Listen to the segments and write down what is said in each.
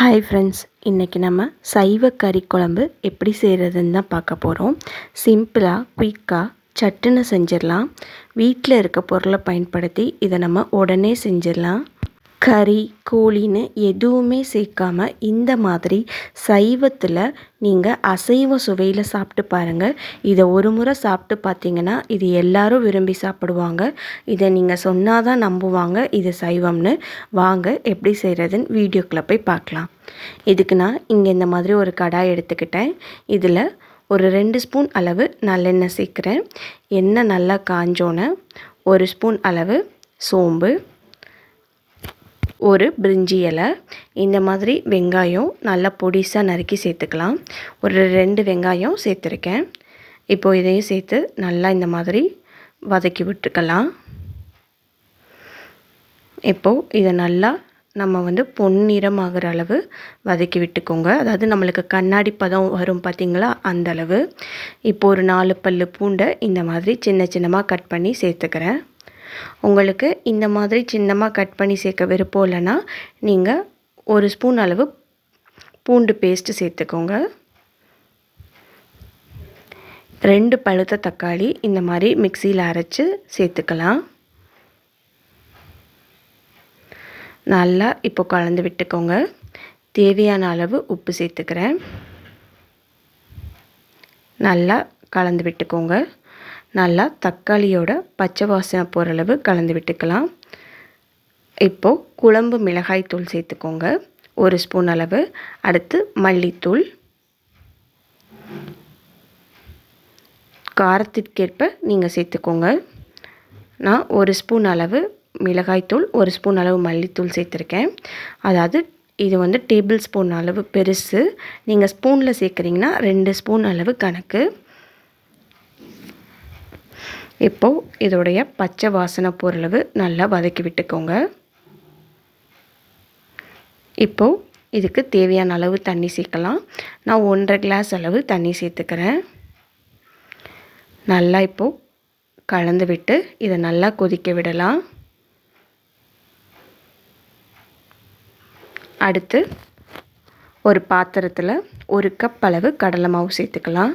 Hi friends இன்றைக்கி நம்ம சைவ கறி குழம்பு எப்படி செய்கிறதுன்னு தான் பார்க்க போகிறோம் சிம்பிளாக குயிக்காக சட்டுன்னு செஞ்சிடலாம். வீட்டில் இருக்க பொருளை பயன்படுத்தி இதை நம்ம உடனே செஞ்சிடலாம். கறி கோழின்னு எதுவுமே சேர்க்காம இந்த மாதிரி சைவத்தில் நீங்கள் அசைவ சுவையில் சாப்பிட்டு பாருங்கள் இதை ஒரு முறை சாப்பிட்டு பார்த்தீங்கன்னா இது எல்லாரும் விரும்பி சாப்பிடுவாங்க. இதை நீங்கள் சொன்னால் தான் நம்புவாங்க. இது சைவம்னு. வாங்க எப்படி செய்கிறதுன்னு வீடியோக்குள்ளே போய் பார்க்கலாம். இதுக்கு நான் இங்கே இந்த மாதிரி ஒரு கடாய் எடுத்துக்கிட்டேன். இதில் ஒரு ரெண்டு ஸ்பூன் அளவு நல்லெண்ணெய் சேர்க்குறேன். எண்ணெய் நல்லா காஞ்சோன்னே ஒரு ஸ்பூன் அளவு சோம்பு ஒரு பிரிஞ்சி இலை இந்த மாதிரி வெங்காயம் நல்லா பொடிசாக நறுக்கி சேர்த்துக்கலாம். ஒரு ரெண்டு வெங்காயம் சேர்த்துருக்கேன். இப்போது இதையும் சேர்த்து நல்லா இந்த மாதிரி வதக்கி விட்டுக்கலாம். இப்போது இதை நல்லா நம்ம வந்து பொன்னிறம் ஆகிற அளவு வதக்கி விட்டுக்கோங்க. அதாவது நம்மளுக்கு கண்ணாடி பதம் வரும் பார்த்திங்களா? அந்த அளவு. இப்போ ஒரு நாலு பல் பூண்டை இந்த மாதிரி சின்ன சின்னமாக கட் பண்ணி சேர்த்துக்கிறேன். உங்களுக்கு இந்த மாதிரி சின்னமாக கட் பண்ணி சேர்க்க விருப்பம் இல்லைன்னா நீங்கள் ஒரு ஸ்பூன் அளவு பூண்டு பேஸ்ட்டு சேர்த்துக்கோங்க. ரெண்டு பழுத்த தக்காளி இந்த மாதிரி மிக்சியில் அரைச்சி சேர்த்துக்கலாம். நல்லா இப்போ கலந்து விட்டுக்கோங்க. தேவையான அளவு உப்பு சேர்த்துக்கிறேன். நல்லா கலந்து விட்டுக்கோங்க. நல்லா தக்காளியோட பச்சை வாசனை போகிற அளவு கலந்து விட்டுக்கலாம். இப்போது குழம்பு மிளகாய் தூள் சேர்த்துக்கோங்க. ஒரு ஸ்பூன் அளவு. அடுத்து மல்லித்தூள். காரத்திற்கேற்ப நீங்கள் சேர்த்துக்கோங்க. நான் ஒரு ஸ்பூன் அளவு மிளகாய்த்தூள் ஒரு ஸ்பூன் அளவு மல்லித்தூள் சேர்த்துருக்கேன். அதாவது இது வந்து டேபிள் ஸ்பூன் அளவு பெருசு. நீங்கள் ஸ்பூனில் சேர்க்குறீங்கன்னா ரெண்டு ஸ்பூன் அளவு கணக்கு. இப்போது இதோடைய பச்சை வாசனை பொருளவு நல்லா வதக்கி விட்டுக்கோங்க. இப்போது இதுக்கு தேவையான அளவு தண்ணி சேர்க்கலாம். நான் ஒன்றரை கிளாஸ் அளவு தண்ணி சேர்த்துக்கிறேன். நல்லா இப்போது கலந்து விட்டு இதை நல்லா கொதிக்க விடலாம். அடுத்து ஒரு பாத்திரத்தில் ஒரு கப் அளவு கடலை மாவு சேர்த்துக்கலாம்.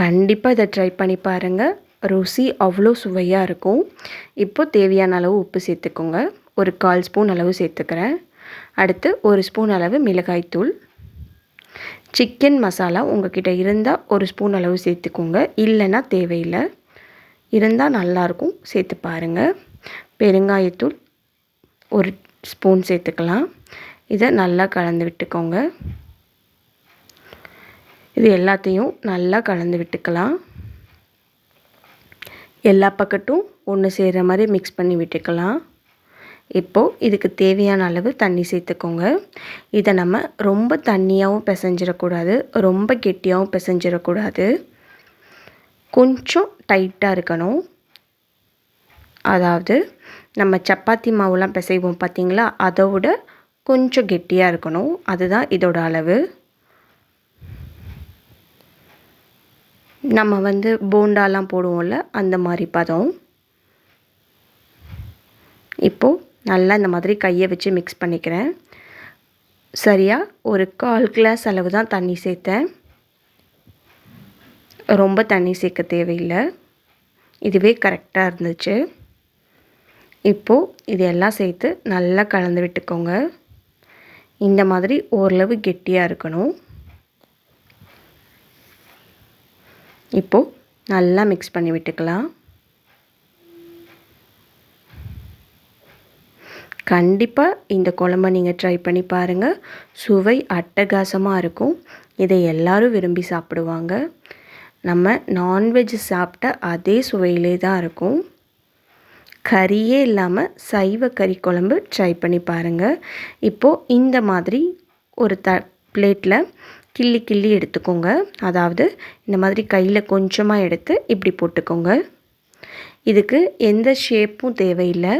கண்டிப்பாக இதை ட்ரை பண்ணி பாருங்கள் ருசி அவ்வளோ சுவையாக இருக்கும். இப்போது தேவையான அளவு உப்பு சேர்த்துக்கோங்க. ஒரு கால் ஸ்பூன் அளவு சேர்த்துக்கிறேன். அடுத்து ஒரு ஸ்பூன் அளவு மிளகாய்த்தூள் சிக்கன் மசாலா உங்ககிட்ட இருந்தால் ஒரு ஸ்பூன் அளவு சேர்த்துக்கோங்க. இல்லைன்னா தேவையில்லை. இருந்தால் நல்லாயிருக்கும் சேர்த்து பாருங்கள் பெருங்காயத்தூள் ஒரு ஸ்பூன் சேர்த்துக்கலாம். இதை நல்லா கலந்து விட்டுக்கோங்க. இது எல்லாத்தையும் நல்லா கலந்து விட்டுக்கலாம். எல்லா பக்கட்டும் ஒன்று சேர்கிற மாதிரி மிக்ஸ் பண்ணி விட்டுக்கலாம். இப்போது இதுக்கு தேவையான அளவு தண்ணி சேர்த்துக்கோங்க. இதை நம்ம ரொம்ப தண்ணியாகவும் பிசைஞ்சிடக்கூடாது ரொம்ப கெட்டியாகவும் பிசைஞ்சிடக்கூடாது. கொஞ்சம் டைட்டாக இருக்கணும். அதாவது நம்ம சப்பாத்தி மாவுலாம் பிசைவோம் பார்த்திங்களா அதை விட கொஞ்சம் கெட்டியாக இருக்கணும். அதுதான் இதோட அளவு. நம்ம வந்து போண்டாலாம் போடுவோம்ல அந்த மாதிரி பதம். இப்போது நல்லா இந்த மாதிரி கையை வச்சு மிக்ஸ் பண்ணிக்கிறேன். சரியாக ஒரு கால் கிளாஸ் அளவு தான் தண்ணி சேர்த்தேன். ரொம்ப தண்ணி சேர்க்க தேவையில்லை. இதுவே கரெக்டாக இருந்துச்சு. இப்போது இது எல்லாம் சேர்த்து நல்லா கலந்து விட்டுக்கோங்க. இந்த மாதிரி ஓரளவு கெட்டியாக இருக்கணும். இப்போது நல்லா மிக்ஸ் பண்ணி விட்டுக்கலாம். கண்டிப்பாக இந்த குழம்ப நீங்கள் ட்ரை பண்ணி பாருங்கள் சுவை அட்டகாசமாக இருக்கும். இதை எல்லோரும் விரும்பி சாப்பிடுவாங்க. நம்ம நான்வெஜ் சாப்பிட்ட அதே சுவையிலே தான் இருக்கும். கறியே இல்லாமல் சைவ கறி குழம்பு ட்ரை பண்ணி பாருங்கள் இப்போது இந்த மாதிரி ஒரு த பிளேட்டில் கிள்ளி கிள்ளி எடுத்துக்கோங்க. அதாவது இந்த மாதிரி கையில் கொஞ்சமாக எடுத்து இப்படி போட்டுக்கோங்க. இதுக்கு எந்த ஷேப்பும் தேவையில்லை.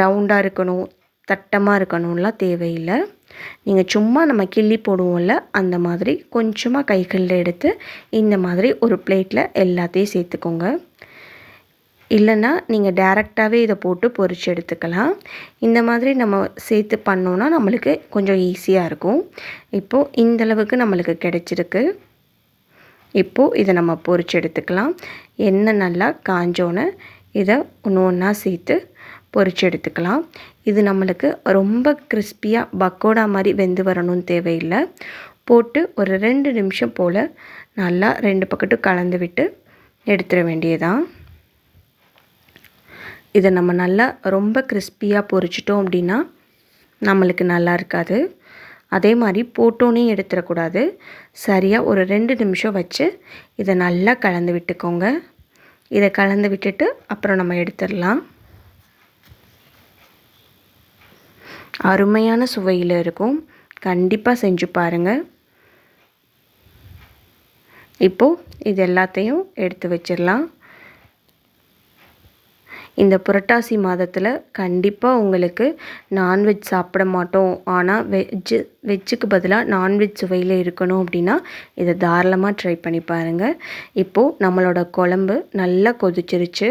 ரவுண்டாக இருக்கணும் தட்டமாக இருக்கணும்லாம் தேவையில்லை. நீங்கள் சும்மா நம்ம கிள்ளி போடுவோம்ல அந்த மாதிரி கொஞ்சமாக கைகளில் எடுத்து இந்த மாதிரி ஒரு பிளேட்டில் எல்லாத்தையும் சேர்த்துக்கோங்க. இல்லைன்னா நீங்கள் டேரெக்டாகவே இதை போட்டு பொரித்து எடுத்துக்கலாம். இந்த மாதிரி நம்ம சேர்த்து பண்ணோன்னா நம்மளுக்கு கொஞ்சம் ஈஸியாக இருக்கும். இப்போது இந்தளவுக்கு நம்மளுக்கு கிடச்சிருக்கு. இப்போது இதை நம்ம பொரிச்சு எடுத்துக்கலாம். எண்ணெய் நல்லா காஞ்சோன்னே இதை ஒன்று ஒன்றா சேர்த்து பொரித்து எடுத்துக்கலாம். இது நம்மளுக்கு ரொம்ப கிறிஸ்பியாக பக்கோடா மாதிரி வெந்து வரணும்னு தேவையில்லை. போட்டு ஒரு ரெண்டு நிமிஷம் போல் நல்லா ரெண்டு பக்கட்டும் கலந்து விட்டு எடுத்துட வேண்டியதான் இதை நம்ம நல்லா ரொம்ப கிறிஸ்பியாக பொரிச்சிட்டோம் அப்படின்னா நம்மளுக்கு நல்லா இருக்காது. அதே மாதிரி போட்டோன்னே எடுத்துடக்கூடாது. சரியாக ஒரு ரெண்டு நிமிஷம் வச்சு இதை நல்லா கலந்து விட்டுக்கோங்க. இதை கலந்து விட்டுட்டு அப்புறம் நம்ம எடுத்துடலாம். அருமையான சுவையில் இருக்கும். கண்டிப்பாக செஞ்சு பாருங்கள் இப்போது இது எல்லாத்தையும் எடுத்து வச்சிடலாம். இந்த புரட்டாசி மாதத்தில் கண்டிப்பாக உங்களுக்கு நான்வெஜ் சாப்பிட மாட்டோம். ஆனால் வெஜ்ஜு வெஜ்ஜுக்கு பதிலாக நான்வெஜ் சுவையில் இருக்கணும் அப்படின்னா இதை தாராளமாக ட்ரை பண்ணி பாருங்கள் இப்போது நம்மளோட குழம்பு நல்லா கொதிச்சிருச்சு.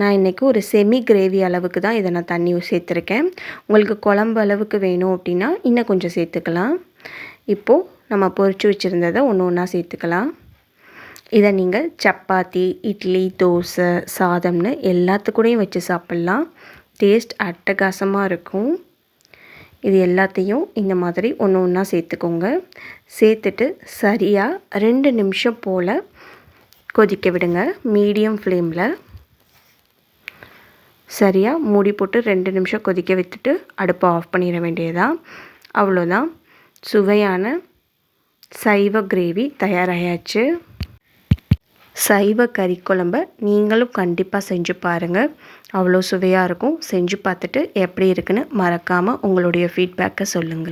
நான் இன்றைக்கி ஒரு செமி கிரேவி அளவுக்கு தான் இதை நான் தண்ணி சேர்த்துருக்கேன். உங்களுக்கு குழம்பு அளவுக்கு வேணும் அப்படின்னா இன்னும் கொஞ்சம் சேர்த்துக்கலாம். இப்போது நம்ம பொரிச்சு வச்சுருந்ததை ஒன்று ஒன்றா சேர்த்துக்கலாம். இதை நீங்கள் சப்பாத்தி இட்லி தோசை சாதம்னு எல்லாத்துக்கூடையும் வச்சு சாப்பிட்லாம். டேஸ்ட் அட்டகாசமாக இருக்கும். இது எல்லாத்தையும் இந்த மாதிரி ஒன்று ஒன்றா சேர்த்துக்கோங்க. சேர்த்துட்டு சரியாக ரெண்டு நிமிஷம் போல் கொதிக்க விடுங்க. மீடியம் ஃப்ளேமில். சரியாக மூடி போட்டு ரெண்டு நிமிஷம் கொதிக்க விட்டுட்டு அடுப்பை ஆஃப் பண்ணிட வேண்டியதான் அவ்வளோதான். சுவையான சைவ கிரேவி தயாராகியாச்சு சைவ கறி குழம்ப நீங்களும் கண்டிப்பாக செஞ்சு பாருங்கள் அவ்வளோ சுவையாக இருக்கும். செஞ்சு பார்த்துட்டு எப்படி இருக்குன்னு மறக்காமல் உங்களுடைய ஃபீட்பேக்கை சொல்லுங்கள்